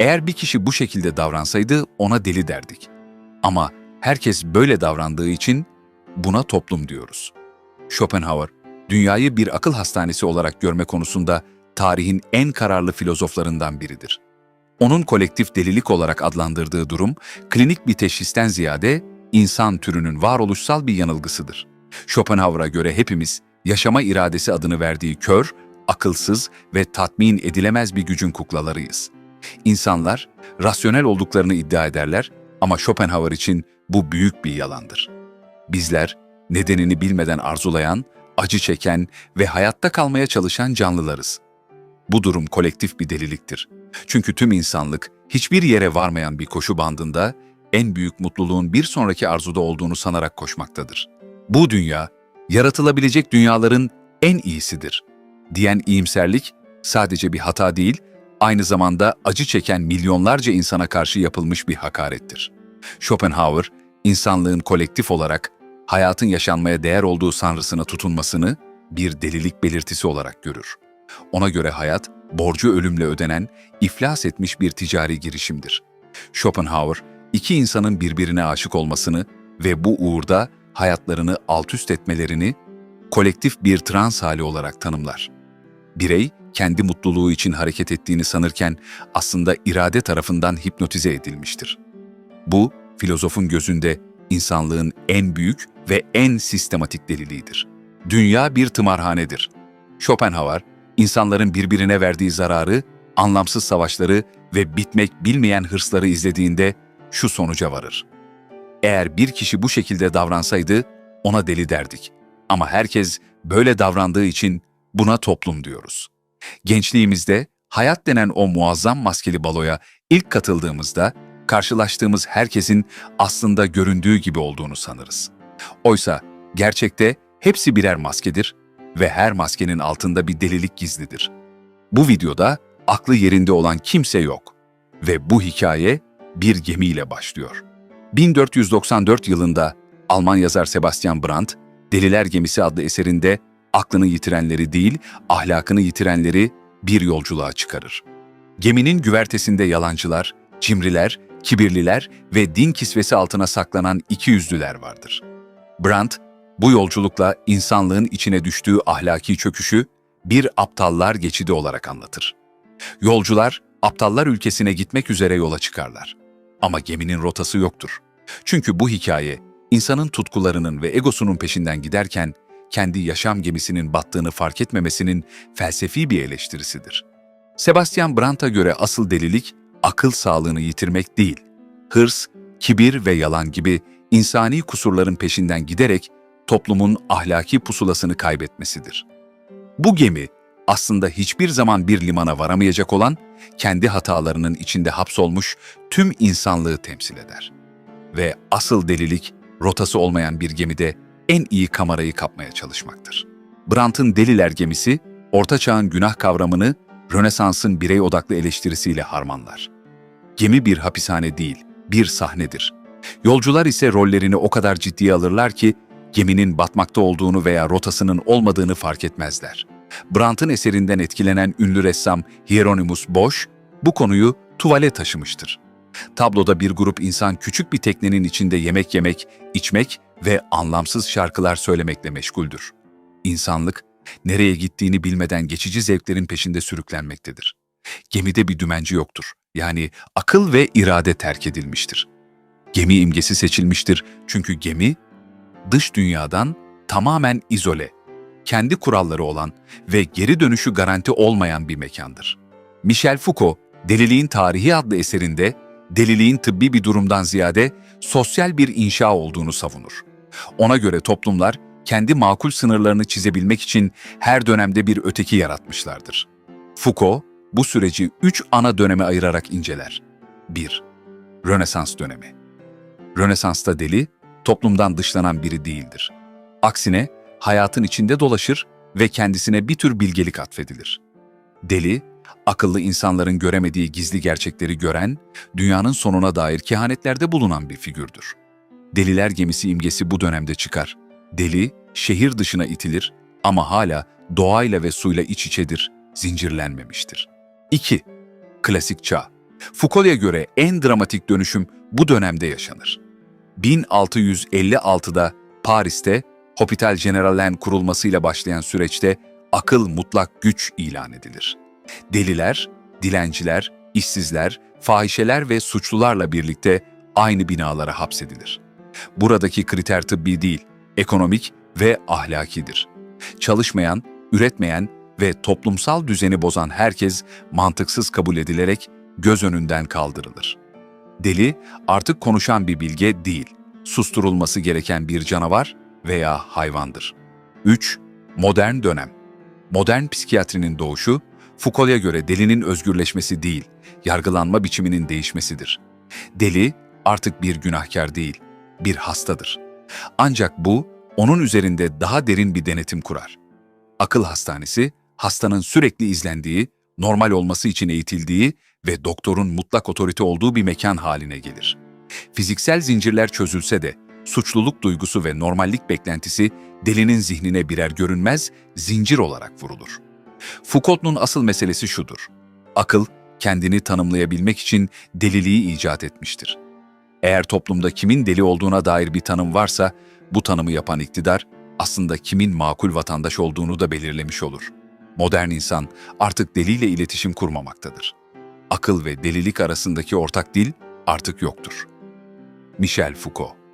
Eğer bir kişi bu şekilde davransaydı ona deli derdik. Ama herkes böyle davrandığı için buna toplum diyoruz. Schopenhauer, dünyayı bir akıl hastanesi olarak görme konusunda tarihin en kararlı filozoflarından biridir. Onun kolektif delilik olarak adlandırdığı durum, klinik bir teşhisten ziyade insan türünün varoluşsal bir yanılgısıdır. Schopenhauer'a göre hepimiz, yaşama iradesi adını verdiği kör, akılsız ve tatmin edilemez bir gücün kuklalarıyız. İnsanlar, rasyonel olduklarını iddia ederler ama Schopenhauer için bu büyük bir yalandır. Bizler, nedenini bilmeden arzulayan, acı çeken ve hayatta kalmaya çalışan canlılarız. Bu durum kolektif bir deliliktir. Çünkü tüm insanlık hiçbir yere varmayan bir koşu bandında en büyük mutluluğun bir sonraki arzuda olduğunu sanarak koşmaktadır. Bu dünya, yaratılabilecek dünyaların en iyisidir. Diyen iyimserlik sadece bir hata değil, aynı zamanda acı çeken milyonlarca insana karşı yapılmış bir hakarettir. Schopenhauer, insanlığın kolektif olarak hayatın yaşanmaya değer olduğu sanrısına tutunmasını bir delilik belirtisi olarak görür. Ona göre hayat, borcu ölümle ödenen, iflas etmiş bir ticari girişimdir. Schopenhauer, iki insanın birbirine aşık olmasını ve bu uğurda hayatlarını altüst etmelerini kolektif bir trans hali olarak tanımlar. Birey, kendi mutluluğu için hareket ettiğini sanırken aslında irade tarafından hipnotize edilmiştir. Bu, filozofun gözünde insanlığın en büyük ve en sistematik deliliğidir. Dünya bir tımarhanedir. Schopenhauer, insanların birbirine verdiği zararı, anlamsız savaşları ve bitmek bilmeyen hırsları izlediğinde şu sonuca varır. Eğer bir kişi bu şekilde davransaydı ona deli derdik. Ama herkes böyle davrandığı için buna toplum diyoruz. Gençliğimizde hayat denen o muazzam maskeli baloya ilk katıldığımızda karşılaştığımız herkesin aslında göründüğü gibi olduğunu sanırız. Oysa gerçekte hepsi birer maskedir ve her maskenin altında bir delilik gizlidir. Bu videoda aklı yerinde olan kimse yok ve bu hikaye bir gemiyle başlıyor. 1494 yılında Alman yazar Sebastian Brandt, Deliler Gemisi adlı eserinde aklını yitirenleri değil, ahlakını yitirenleri bir yolculuğa çıkarır. Geminin güvertesinde yalancılar, cimriler, kibirliler ve din kisvesi altına saklanan iki yüzlüler vardır. Brandt, bu yolculukla insanlığın içine düştüğü ahlaki çöküşü bir aptallar geçidi olarak anlatır. Yolcular, aptallar ülkesine gitmek üzere yola çıkarlar. Ama geminin rotası yoktur. Çünkü bu hikaye, insanın tutkularının ve egosunun peşinden giderken, kendi yaşam gemisinin battığını fark etmemesinin felsefi bir eleştirisidir. Sebastian Brandt'a göre asıl delilik, akıl sağlığını yitirmek değil, hırs, kibir ve yalan gibi insani kusurların peşinden giderek toplumun ahlaki pusulasını kaybetmesidir. Bu gemi aslında hiçbir zaman bir limana varamayacak olan, kendi hatalarının içinde hapsolmuş tüm insanlığı temsil eder. Ve asıl delilik, rotası olmayan bir gemide en iyi kamerayı kapmaya çalışmaktır. Brandt'ın Deliler gemisi, Orta Çağ'ın günah kavramını Rönesans'ın birey odaklı eleştirisiyle harmanlar. Gemi bir hapishane değil, bir sahnedir. Yolcular ise rollerini o kadar ciddiye alırlar ki geminin batmakta olduğunu veya rotasının olmadığını fark etmezler. Brandt'ın eserinden etkilenen ünlü ressam Hieronymus Bosch bu konuyu tuvale taşımıştır. Tabloda bir grup insan küçük bir teknenin içinde yemek yemek, içmek ve anlamsız şarkılar söylemekle meşguldür. İnsanlık, nereye gittiğini bilmeden geçici zevklerin peşinde sürüklenmektedir. Gemide bir dümenci yoktur. Yani akıl ve irade terk edilmiştir. Gemi imgesi seçilmiştir çünkü gemi, dış dünyadan tamamen izole, kendi kuralları olan ve geri dönüşü garanti olmayan bir mekandır. Michel Foucault, Deliliğin Tarihi adlı eserinde deliliğin tıbbi bir durumdan ziyade sosyal bir inşa olduğunu savunur. Ona göre toplumlar kendi makul sınırlarını çizebilmek için her dönemde bir öteki yaratmışlardır. Foucault bu süreci üç ana döneme ayırarak inceler. 1. Rönesans dönemi. Rönesans'ta deli, toplumdan dışlanan biri değildir. Aksine hayatın içinde dolaşır ve kendisine bir tür bilgelik atfedilir. Deli, akıllı insanların göremediği gizli gerçekleri gören, dünyanın sonuna dair kehanetlerde bulunan bir figürdür. Deliler gemisi imgesi bu dönemde çıkar. Deli, şehir dışına itilir ama hala doğayla ve suyla iç içedir, zincirlenmemiştir. 2. Klasik çağ. Foucault'a göre en dramatik dönüşüm bu dönemde yaşanır. 1656'da Paris'te Hôpital General'in kurulmasıyla başlayan süreçte akıl mutlak güç ilan edilir. Deliler, dilenciler, işsizler, fahişeler ve suçlularla birlikte aynı binalara hapsedilir. Buradaki kriter tıbbi değil, ekonomik ve ahlakidir. Çalışmayan, üretmeyen ve toplumsal düzeni bozan herkes mantıksız kabul edilerek göz önünden kaldırılır. Deli artık konuşan bir bilge değil, susturulması gereken bir canavar veya hayvandır. 3. Modern dönem. Modern psikiyatrinin doğuşu, Foucault'a göre delinin özgürleşmesi değil, yargılanma biçiminin değişmesidir. Deli artık bir günahkar değil, bir hastadır. Ancak bu, onun üzerinde daha derin bir denetim kurar. Akıl hastanesi, hastanın sürekli izlendiği, normal olması için eğitildiği ve doktorun mutlak otorite olduğu bir mekan haline gelir. Fiziksel zincirler çözülse de suçluluk duygusu ve normallik beklentisi delinin zihnine birer görünmez zincir olarak vurulur. Foucault'un asıl meselesi şudur. Akıl, kendini tanımlayabilmek için deliliği icat etmiştir. Eğer toplumda kimin deli olduğuna dair bir tanım varsa, bu tanımı yapan iktidar aslında kimin makul vatandaş olduğunu da belirlemiş olur. Modern insan artık deliyle iletişim kurmamaktadır. Akıl ve delilik arasındaki ortak dil artık yoktur. Michel Foucault